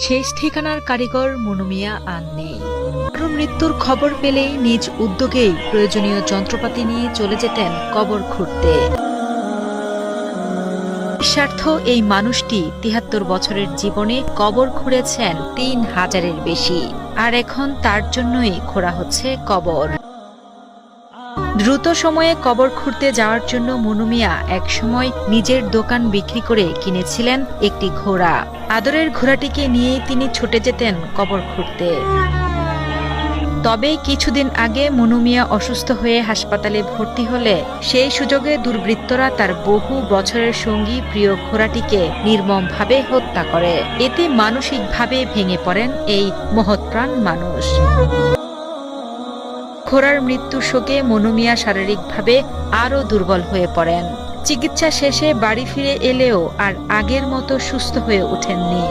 শেষ ঠিকানার কারিগর মনুমিয়া আর নেই। কারও মৃত্যুর খবর পেলেই নিজ উদ্যোগেই প্রয়োজনীয় যন্ত্রপাতি নিয়ে চলে যেতেন কবর খুঁড়তে। নিঃস্বার্থ এই মানুষটি তিহাত্তর বছরের জীবনে কবর খুঁড়েছেন তিন হাজারের বেশি। আর এখন তার জন্যই খোঁড়া হচ্ছে কবর। দ্রুত সময়ে কবর খুঁড়তে যাওয়ার জন্য মনুমিয়া একসময় নিজের দোকান বিক্রি করে কিনেছিলেন একটি ঘোড়া। আদরের ঘোড়াটিকে নিয়ে তিনি ছুটে যেতেন কবর খুঁড়তে। তবে কিছুদিন আগে মনুমিয়া অসুস্থ হয়ে হাসপাতালে ভর্তি হলে সেই সুযোগে দুর্বৃত্তরা তার বহু বছরের সঙ্গী প্রিয় ঘোড়াটিকে নির্মমভাবে হত্যা করে। এতে মানসিকভাবে ভেঙে পড়েন এই মহৎপ্রাণ মানুষ। ঘোড়ার মৃত্যু শোকে মনুমিয়া শারীরিকভাবে আরও দুর্বল হয়ে পড়েন। চিকিৎসা শেষে বাড়ি ফিরে এলেও আর আগের মতো সুস্থ হয়ে ওঠেননি।